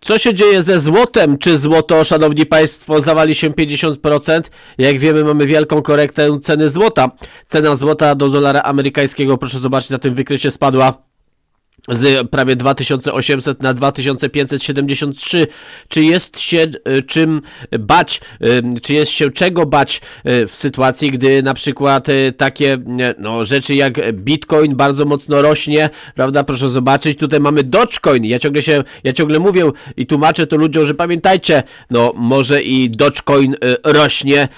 Co się dzieje ze złotem? Czy złoto, szanowni państwo, zawali się 50%? Jak wiemy, mamy wielką korektę ceny złota. Cena złota do dolara amerykańskiego, proszę zobaczyć, na tym wykrycie spadła z prawie 2800 na 2573. Czy jest się e, czym bać, e, czy jest się czego bać e, w sytuacji, gdy na przykład takie no, rzeczy jak Bitcoin bardzo mocno rośnie, prawda? Proszę zobaczyć, tutaj mamy Dogecoin. Ja ciągle się, ja ciągle mówię i tłumaczę to ludziom, że pamiętajcie, no może i Dogecoin rośnie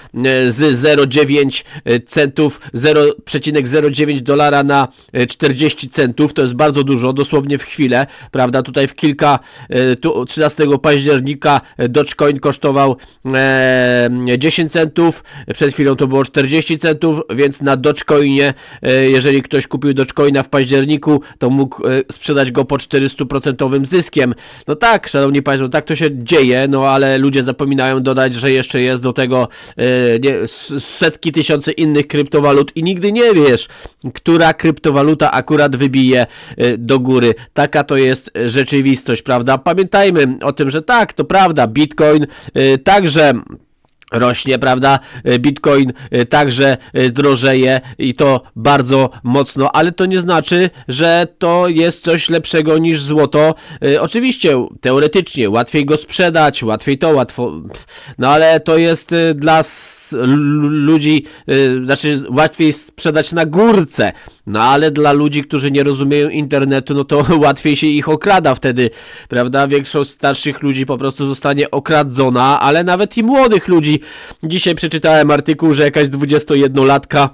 z 0,9 centów, 0,09 dolara na e, 40 centów, to jest bardzo dużo, dosłownie w chwilę, prawda, tutaj w kilka, e, tu 13 października e, Dogecoin kosztował e, 10 centów, przed chwilą to było 40 centów, więc na Dogecoinie, e, jeżeli ktoś kupił Dogecoina w październiku, to mógł e, sprzedać go po 400% zyskiem. No tak, szanowni państwo, tak to się dzieje, no ale ludzie zapominają dodać, że jeszcze jest do tego e, nie, setki tysięcy innych kryptowalut i nigdy nie wiesz, która kryptowaluta akurat wybije e, do góry. Taka to jest e, rzeczywistość, prawda? Pamiętajmy o tym, że tak, to prawda, Bitcoin e, także rośnie, prawda? E, Bitcoin także drożeje i to bardzo mocno, ale to nie znaczy, że to jest coś lepszego niż złoto. Oczywiście, teoretycznie łatwiej go sprzedać, łatwiej to, łatwo. No ale to jest dla ludzi, e, znaczy łatwiej sprzedać na górce. No ale dla ludzi, którzy nie rozumieją internetu, no to łatwiej się ich okrada wtedy, prawda? Większość starszych ludzi po prostu zostanie okradzona, ale nawet i młodych ludzi. Dzisiaj przeczytałem artykuł, że jakaś 21-latka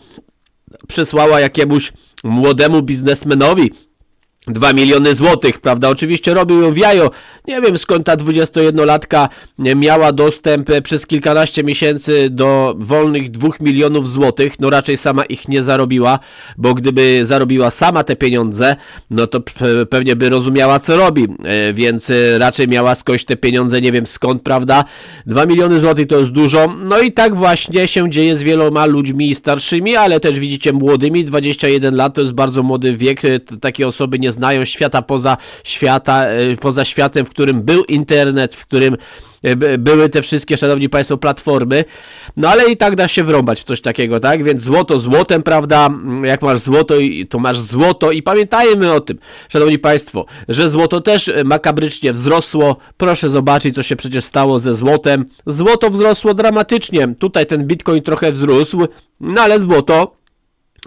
przesłała jakiemuś młodemu biznesmenowi 2 miliony złotych, prawda? Oczywiście robił ją w jajo. Nie wiem skąd ta 21-latka miała dostęp e, przez kilkanaście miesięcy do wolnych 2 milionów złotych. No raczej sama ich nie zarobiła, bo gdyby zarobiła sama te pieniądze, no to pe- pewnie by rozumiała co robi, E, więc e, raczej miała skądś te pieniądze, nie wiem skąd, prawda? 2 miliony złotych to jest dużo. No i tak właśnie się dzieje z wieloma ludźmi starszymi, ale też widzicie młodymi. 21 lat to jest bardzo młody wiek. Takie osoby nie znają świata poza świata, e, poza światem, w którym był internet, w którym e, by- były te wszystkie, szanowni państwo, platformy. No ale i tak da się wrąbać w coś takiego, tak? Więc złoto złotem, prawda? Mm, Jak masz złoto, to masz złoto i pamiętajmy o tym, szanowni państwo, że złoto też e, makabrycznie wzrosło. Proszę zobaczyć, co się przecież stało ze złotem. Złoto wzrosło dramatycznie. Tutaj ten bitcoin trochę wzrósł, no ale złoto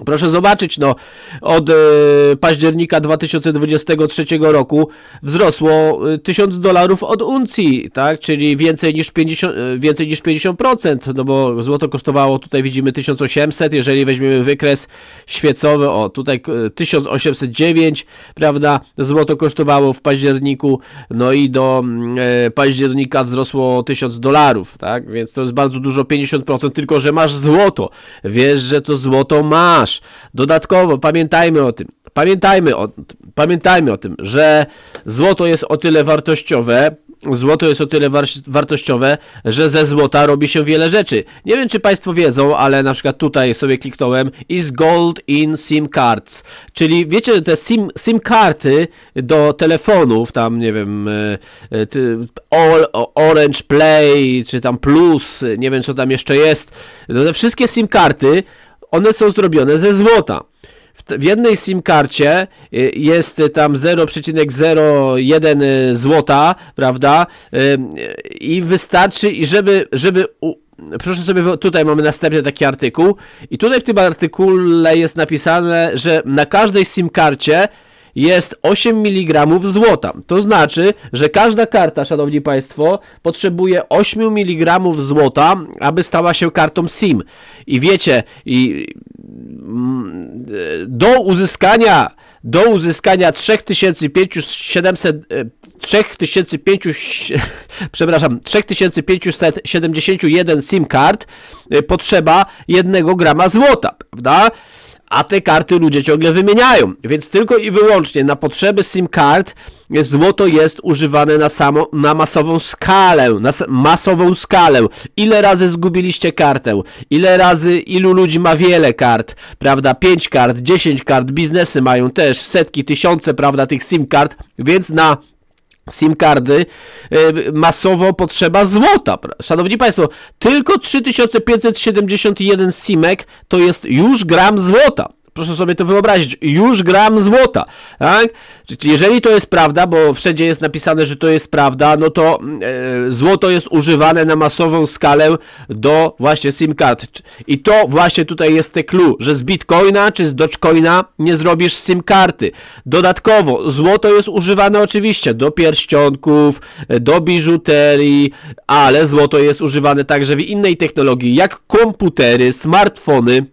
Proszę zobaczyć, no, od e, października 2023 roku wzrosło e, 1000 dolarów od uncji, tak, czyli więcej niż 50%, e, więcej niż 50%, no bo złoto kosztowało, tutaj widzimy 1800, jeżeli weźmiemy wykres świecowy, o, tutaj e, 1809, prawda, złoto kosztowało w październiku, no i do e, października wzrosło o 1000 dolarów, tak, więc to jest bardzo dużo, 50%, tylko że masz złoto, wiesz, że to złoto masz. Dodatkowo pamiętajmy o tym, pamiętajmy o, pamiętajmy o tym, że złoto jest o tyle wartościowe, Złoto jest o tyle war wartościowe, że ze złota robi się wiele rzeczy. Nie wiem, czy Państwo wiedzą, ale na przykład tutaj sobie kliknąłem is gold in SIM cards. Czyli wiecie, te SIM, SIM karty do telefonów, tam nie wiem, e, e, All, Orange Play, czy tam Plus, nie wiem co tam jeszcze jest. No te wszystkie SIM karty, one są zrobione ze złota. W, jednej SIM karcie y, jest y, tam 0,01 y, złota, prawda? I wystarczy, i żeby, żeby Proszę sobie, tutaj mamy następny taki artykuł i tutaj w tym artykule jest napisane, że na każdej SIM karcie jest 8 mg złota. To znaczy, że każda karta, szanowni państwo, potrzebuje 8 mg złota, aby stała się kartą SIM. I wiecie, i mm, do uzyskania do uzyskania 3500 e, 3500 przepraszam 3571 SIM e, potrzeba 1 grama złota, prawda? A te karty ludzie ciągle wymieniają, więc tylko i wyłącznie na potrzeby SIM kart złoto jest używane na, samo, na masową skalę, na masową skalę. Ile razy zgubiliście kartę? Ile razy, ilu ludzi ma wiele kart? Prawda? 5 kart, 10 kart, biznesy mają też setki, tysiące, prawda, tych SIM kart, więc na SIM kardy y, masowo potrzeba złota. Szanowni Państwo, tylko 3571 simek to jest już gram złota. Proszę sobie to wyobrazić, już gram złota, tak? Jeżeli to jest prawda, bo wszędzie jest napisane, że to jest prawda, no to e, złoto jest używane na masową skalę do właśnie SIM card. I to właśnie tutaj jest te clue, że z Bitcoina czy z Dogecoina nie zrobisz SIM karty. Dodatkowo, złoto jest używane oczywiście do pierścionków, e, do biżuterii, ale złoto jest używane także w innej technologii, jak komputery, smartfony.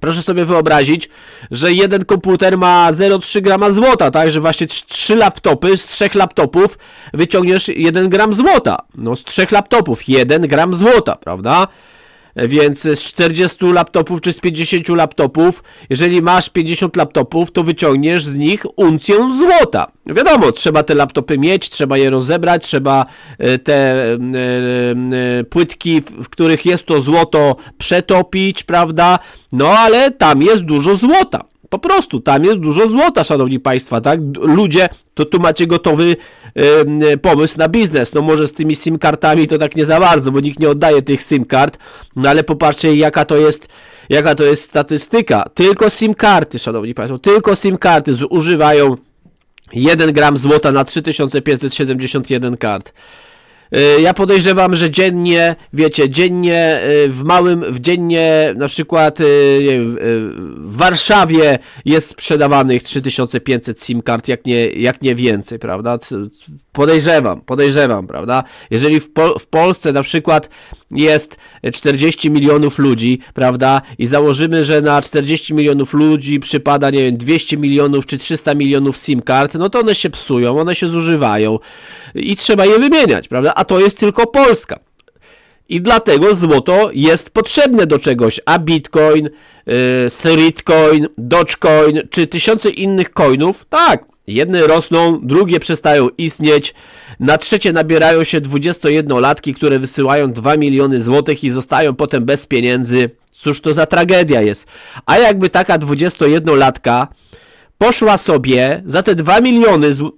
Proszę sobie wyobrazić, że jeden komputer ma 0,3 grama złota, tak? Że właśnie trz- trzy laptopy, z trzech laptopów wyciągniesz 1 gram złota. No z trzech laptopów 1 gram złota, prawda? Więc z 40 laptopów czy z 50 laptopów, jeżeli masz 50 laptopów, to wyciągniesz z nich uncję złota. Wiadomo, trzeba te laptopy mieć, trzeba je rozebrać, trzeba e, te e, e, płytki, w w których jest to złoto, przetopić, prawda? No ale tam jest dużo złota. Po prostu tam jest dużo złota, szanowni państwa, tak? Ludzie, to tu macie gotowy e, pomysł na biznes. No może z tymi SIM kartami to tak nie za bardzo, bo nikt nie oddaje tych SIM kart, no ale popatrzcie jaka to jest jaka to jest statystyka. Tylko SIM karty, szanowni państwo, tylko SIM karty zużywają 1 gram złota na 3571 kart. Y, Ja podejrzewam, że dziennie, wiecie, dziennie y, w małym, w dziennie na przykład y, wiem, w Warszawie jest sprzedawanych 3500 SIM kart, jak nie, jak nie więcej, prawda? Podejrzewam, podejrzewam, prawda? Jeżeli w, w Polsce na przykład jest 40 milionów ludzi, prawda? I założymy, że na 40 milionów ludzi przypada, nie wiem, 200 milionów czy 300 milionów SIM kart, no to one się psują, one się zużywają i trzeba je wymieniać, prawda? A to jest tylko Polska. I dlatego złoto jest potrzebne do czegoś, a Bitcoin, yy, Sritcoin, Dogecoin czy tysiące innych coinów, tak, jedne rosną, drugie przestają istnieć, na trzecie nabierają się 21-latki, które wysyłają 2 miliony złotych i zostają potem bez pieniędzy. Cóż to za tragedia jest. A jakby taka 21-latka poszła sobie za te 2 miliony zł-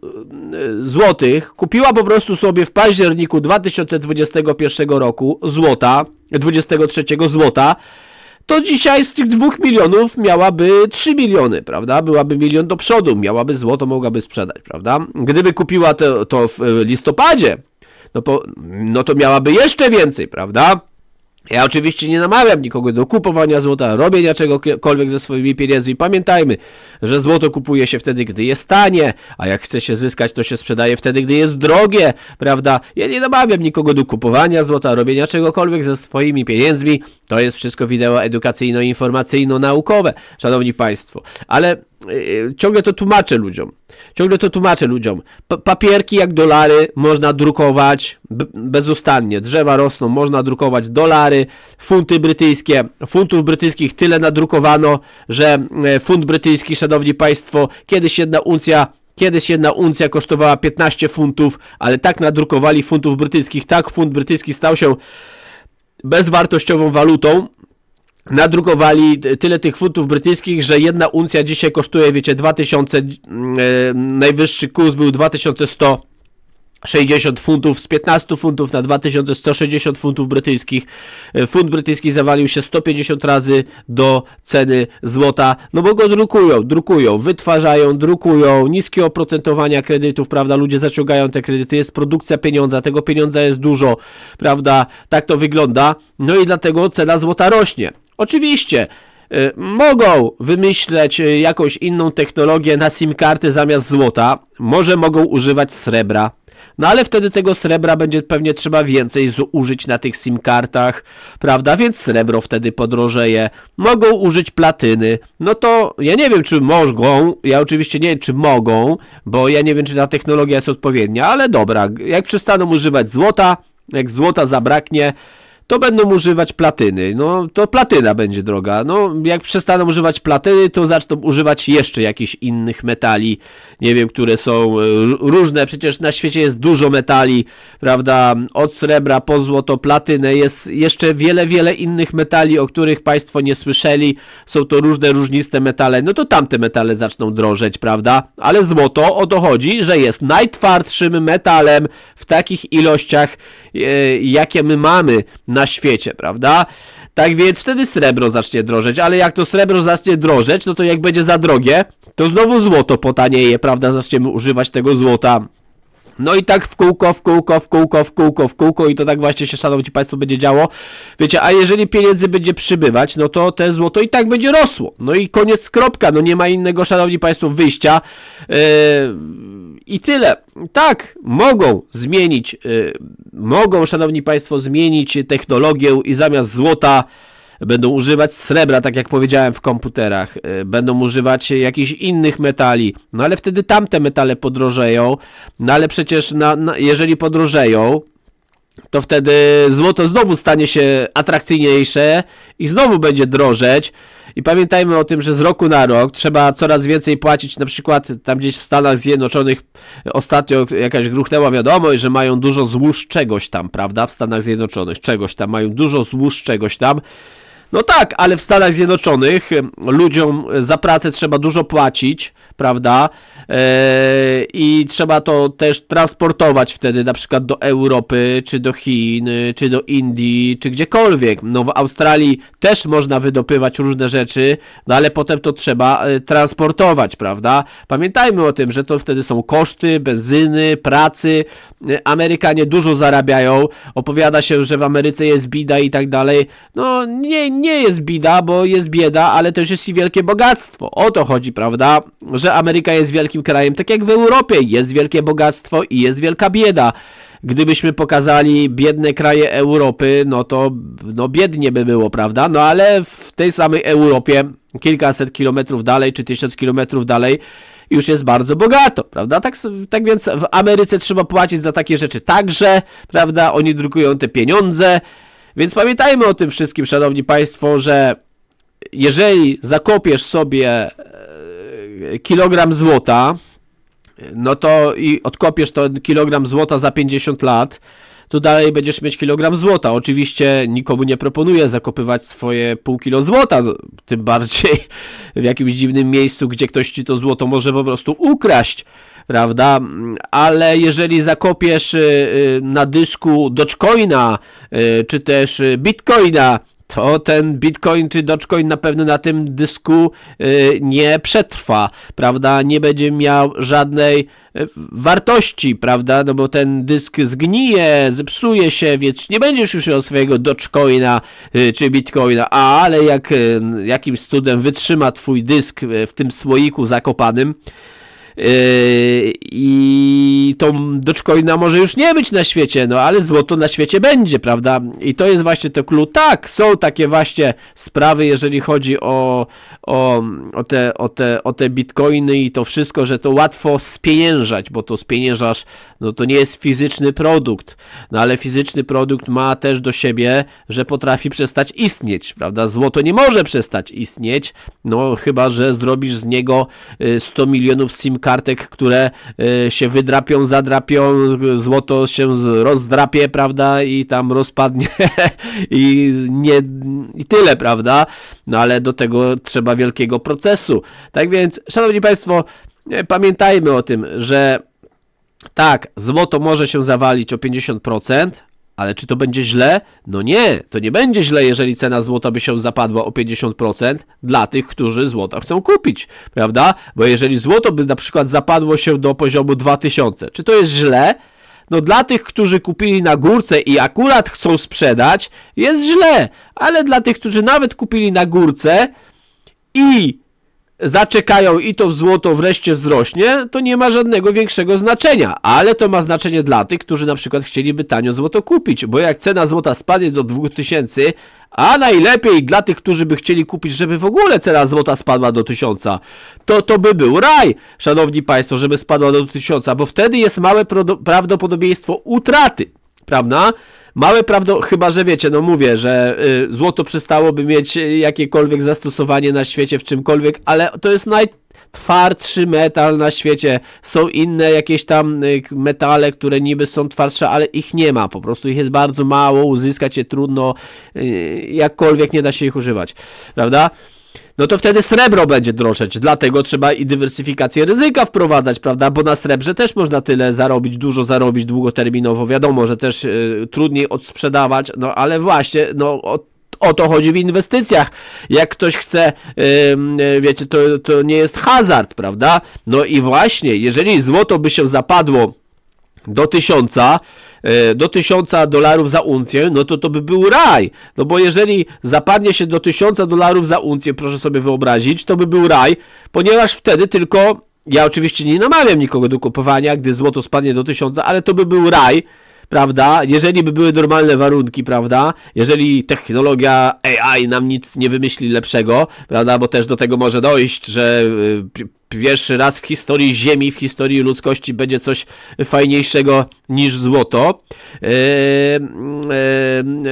złotych, kupiła po prostu sobie w październiku 2021 roku złota, 23 złota, to dzisiaj z tych 2 milionów miałaby 3 miliony, prawda? Byłaby milion do przodu, miałaby złoto, mogłaby sprzedać, prawda? Gdyby kupiła to, to w listopadzie, no, po, no to miałaby jeszcze więcej, prawda? Ja oczywiście nie namawiam nikogo do kupowania złota, robienia czegokolwiek ze swoimi pieniędzmi. Pamiętajmy, że złoto kupuje się wtedy, gdy jest tanie, a jak chce się zyskać, to się sprzedaje wtedy, gdy jest drogie, prawda? Ja nie namawiam nikogo do kupowania złota, robienia czegokolwiek ze swoimi pieniędzmi. To jest wszystko wideo edukacyjno-informacyjno-naukowe, szanowni państwo. Ale ciągle to tłumaczę ludziom. Ciągle to tłumaczę ludziom. Pa- papierki jak dolary można drukować bezustannie. Drzewa rosną, można drukować dolary, funty brytyjskie. Funtów brytyjskich tyle nadrukowano, że e, funt brytyjski, szanowni państwo, kiedyś jedna uncja Kiedyś jedna uncja kosztowała 15 funtów, ale tak nadrukowali funtów brytyjskich, tak funt brytyjski stał się bezwartościową walutą, nadrukowali tyle tych funtów brytyjskich, że jedna uncja dzisiaj kosztuje, wiecie, 2000, mm, e, najwyższy kurs był 2100 60 funtów, z 15 funtów na 2160 funtów brytyjskich. E, Funt brytyjski zawalił się 150 razy do ceny złota, no bo go drukują, drukują, wytwarzają, drukują, niskie oprocentowania kredytów, prawda, ludzie zaciągają te kredyty, jest produkcja pieniądza, tego pieniądza jest dużo, prawda, tak to wygląda, no i dlatego cena złota rośnie. Oczywiście, y, mogą wymyśleć y, jakąś inną technologię na SIM karty zamiast złota, może mogą używać srebra, no ale wtedy tego srebra będzie pewnie trzeba więcej zużyć na tych SIM kartach, prawda? Więc srebro wtedy podrożeje. Mogą użyć platyny. No to ja nie wiem, czy mogą. Ja oczywiście nie wiem, czy mogą, bo ja nie wiem, czy ta technologia jest odpowiednia, ale dobra, jak przestaną używać złota, jak złota zabraknie, to będą używać platyny. No to platyna będzie droga. No jak przestaną używać platyny, to zaczną używać jeszcze jakichś innych metali, nie wiem, które są e, różne. Przecież na świecie jest dużo metali, prawda? Od srebra po złoto, platynę, jest jeszcze wiele, wiele innych metali, o których Państwo nie słyszeli. Są to różne, różniste metale. No to tamte metale zaczną drożeć, prawda? Ale złoto o to chodzi, że jest najtwardszym metalem w takich ilościach, e, jakie my mamy na świecie, prawda? Tak więc wtedy srebro zacznie drożeć, ale jak to srebro zacznie drożeć, no to jak będzie za drogie, to znowu złoto potanieje, prawda? Zaczniemy używać tego złota. No i tak w kółko, w kółko, w kółko, w kółko, w kółko i to tak właśnie się, szanowni państwo, będzie działo. Wiecie, a jeżeli pieniędzy będzie przybywać, no to te złoto i tak będzie rosło. No i koniec, kropka, no nie ma innego, szanowni państwo, wyjścia. Yy, I tyle. Tak, mogą zmienić, yy, mogą, szanowni państwo, zmienić technologię i zamiast złota będą używać srebra, tak jak powiedziałem w komputerach, y, będą używać jakichś innych metali, no ale wtedy tamte metale podrożeją, no ale przecież na, na, jeżeli podrożeją, to wtedy złoto znowu stanie się atrakcyjniejsze i znowu będzie drożeć. I pamiętajmy o tym, że z roku na rok trzeba coraz więcej płacić, na przykład tam gdzieś w Stanach Zjednoczonych ostatnio jakaś gruchnęła wiadomość, że mają dużo złóż czegoś tam, prawda, w Stanach Zjednoczonych, czegoś tam, mają dużo złóż czegoś tam. No tak, ale w Stanach Zjednoczonych ludziom za pracę trzeba dużo płacić, prawda? Eee, I trzeba to też transportować wtedy na przykład do Europy, czy do Chin, czy do Indii, czy gdziekolwiek. No w Australii też można wydopywać różne rzeczy, no ale potem to trzeba e, transportować, prawda? Pamiętajmy o tym, że to wtedy są koszty benzyny, pracy. E, Amerykanie dużo zarabiają. Opowiada się, że w Ameryce jest bida i tak dalej. No nie, nie jest bida, bo jest bieda, ale też jest i wielkie bogactwo. O to chodzi, prawda? Że Ameryka jest wielkim krajem, tak jak w Europie jest wielkie bogactwo i jest wielka bieda. Gdybyśmy pokazali biedne kraje Europy, no to no biednie by było, prawda? No ale w tej samej Europie, kilkaset kilometrów dalej, czy tysiąc kilometrów dalej, już jest bardzo bogato, prawda? Tak, tak więc w Ameryce trzeba płacić za takie rzeczy także, prawda? Oni drukują te pieniądze, więc pamiętajmy o tym wszystkim, szanowni państwo, że jeżeli zakopiesz sobie kilogram złota, no to i odkopiesz ten kilogram złota za 50 lat, to dalej będziesz mieć kilogram złota. Oczywiście nikomu nie proponuję zakopywać swoje pół kilo złota, tym bardziej w jakimś dziwnym miejscu, gdzie ktoś ci to złoto może po prostu ukraść, prawda? Ale jeżeli zakopiesz y, y, na dysku Dogecoina, y, czy też Bitcoina, to ten Bitcoin czy Dogecoin na pewno na tym dysku y, nie przetrwa, prawda? Nie będzie miał żadnej y, wartości, prawda? No bo ten dysk zgnije, zepsuje się, więc nie będziesz już miał swojego Dogecoina y, czy Bitcoina, ale jak jakimś cudem wytrzyma twój dysk w tym słoiku zakopanym, i tą Dogecoina może już nie być na świecie, no ale złoto na świecie będzie, prawda? I to jest właśnie to clue. Tak, są takie właśnie sprawy, jeżeli chodzi o, o, o, te, o, te, o te bitcoiny i to wszystko, że to łatwo spieniężać, bo to spieniężasz, no to nie jest fizyczny produkt, no ale fizyczny produkt ma też do siebie, że potrafi przestać istnieć, prawda? Złoto nie może przestać istnieć, no chyba, że zrobisz z niego y, 100 milionów SIM kartek, które y, się wydrapią, zadrapią, złoto się rozdrapie, prawda, i tam rozpadnie i nie i tyle, prawda? No ale do tego trzeba wielkiego procesu. Tak więc, szanowni państwo, e, pamiętajmy o tym, że tak, złoto może się zawalić o 50%, ale czy to będzie źle? No nie, to nie będzie źle, jeżeli cena złota by się zapadła o 50% dla tych, którzy złota chcą kupić, prawda? Bo jeżeli złoto by na przykład zapadło się do poziomu 2000, czy to jest źle? No dla tych, którzy kupili na górce i akurat chcą sprzedać, jest źle, ale dla tych, którzy nawet kupili na górce i zaczekają i to złoto wreszcie wzrośnie, to nie ma żadnego większego znaczenia. Ale to ma znaczenie dla tych, którzy na przykład chcieliby tanio złoto kupić, bo jak cena złota spadnie do 2000, a najlepiej dla tych, którzy by chcieli kupić, żeby w ogóle cena złota spadła do 1000, to to by był raj, szanowni państwo, żeby spadła do 1000, bo wtedy jest małe prawdopodobieństwo utraty prawda? Małe prawdo, chyba że wiecie, no mówię, że y, złoto przestałoby mieć y, jakiekolwiek zastosowanie na świecie w czymkolwiek, ale to jest najtwardszy metal na świecie. Są inne jakieś tam y, metale, które niby są twardsze, ale ich nie ma, po prostu ich jest bardzo mało, uzyskać je trudno, y, jakkolwiek nie da się ich używać, prawda? No to wtedy srebro będzie drożeć, dlatego trzeba i dywersyfikację ryzyka wprowadzać, prawda, bo na srebrze też można tyle zarobić, dużo zarobić długoterminowo, wiadomo, że też y, trudniej odsprzedawać, no ale właśnie, no o, o to chodzi w inwestycjach. Jak ktoś chce, ym, y, wiecie, to, to nie jest hazard, prawda? No i właśnie, jeżeli złoto by się zapadło do tysiąca, e, do tysiąca dolarów za uncję, no to to by był raj. No bo jeżeli zapadnie się do tysiąca dolarów za uncję, proszę sobie wyobrazić, to by był raj, ponieważ wtedy tylko, ja oczywiście nie namawiam nikogo do kupowania, gdy złoto spadnie do tysiąca, ale to by był raj, prawda? Jeżeli by były normalne warunki, prawda? Jeżeli technologia AI nam nic nie wymyśli lepszego, prawda? Bo też do tego może dojść, że y, pierwszy raz w historii Ziemi, w historii ludzkości będzie coś fajniejszego niż złoto. Yy,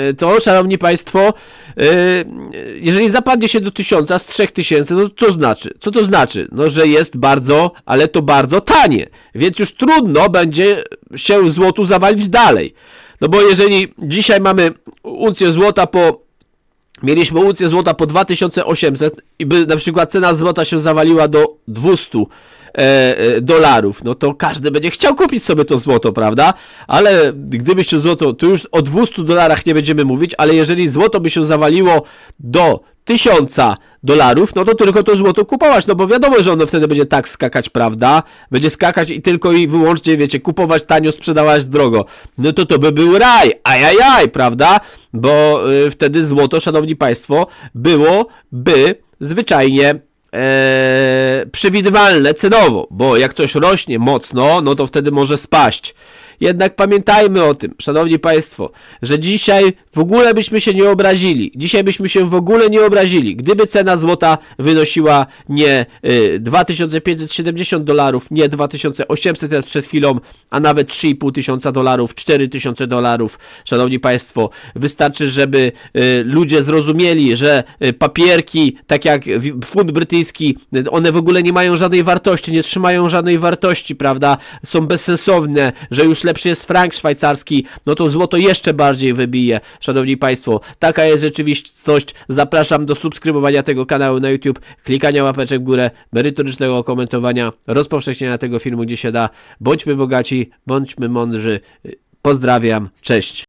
yy, to, szanowni państwo, yy, jeżeli zapadnie się do tysiąca z trzech tysięcy, no co znaczy? Co to znaczy? No, że jest bardzo, ale to bardzo tanie, więc już trudno będzie się złotu zawalić dalej. No bo jeżeli dzisiaj mamy uncję złota po mieliśmy uncję złota po 2800 i by na przykład cena złota się zawaliła do 200 e, e, dolarów, no to każdy będzie chciał kupić sobie to złoto, prawda? Ale gdybyście złoto, tu już o 200 dolarach nie będziemy mówić, ale jeżeli złoto by się zawaliło do 1000 dolarów, no to tylko to złoto kupować, no bo wiadomo, że ono wtedy będzie tak skakać, prawda? Będzie skakać i tylko i wyłącznie, wiecie, kupować tanio, sprzedawać drogo. No to to by był raj, ajajaj, prawda? Bo y, wtedy złoto, szanowni państwo, byłoby zwyczajnie e, przewidywalne cenowo, bo jak coś rośnie mocno, no to wtedy może spaść. Jednak pamiętajmy o tym, szanowni państwo, że dzisiaj w ogóle byśmy się nie obrazili. Dzisiaj byśmy się w ogóle nie obrazili. Gdyby cena złota wynosiła nie y, 2570 dolarów, nie 2800 jak przed chwilą, a nawet 3,5 tysiąca dolarów, 4000 dolarów. Szanowni państwo, wystarczy, żeby y, ludzie zrozumieli, że y, papierki, tak jak fund brytyjski, y, one w ogóle nie mają żadnej wartości, nie trzymają żadnej wartości, prawda? Są bezsensowne, że już lepszy jest frank szwajcarski, no to złoto jeszcze bardziej wybije. Szanowni Państwo, taka jest rzeczywistość. Zapraszam do subskrybowania tego kanału na YouTube, klikania łapeczek w górę, merytorycznego komentowania, rozpowszechniania tego filmu gdzie się da. Bądźmy bogaci, bądźmy mądrzy. Pozdrawiam, cześć.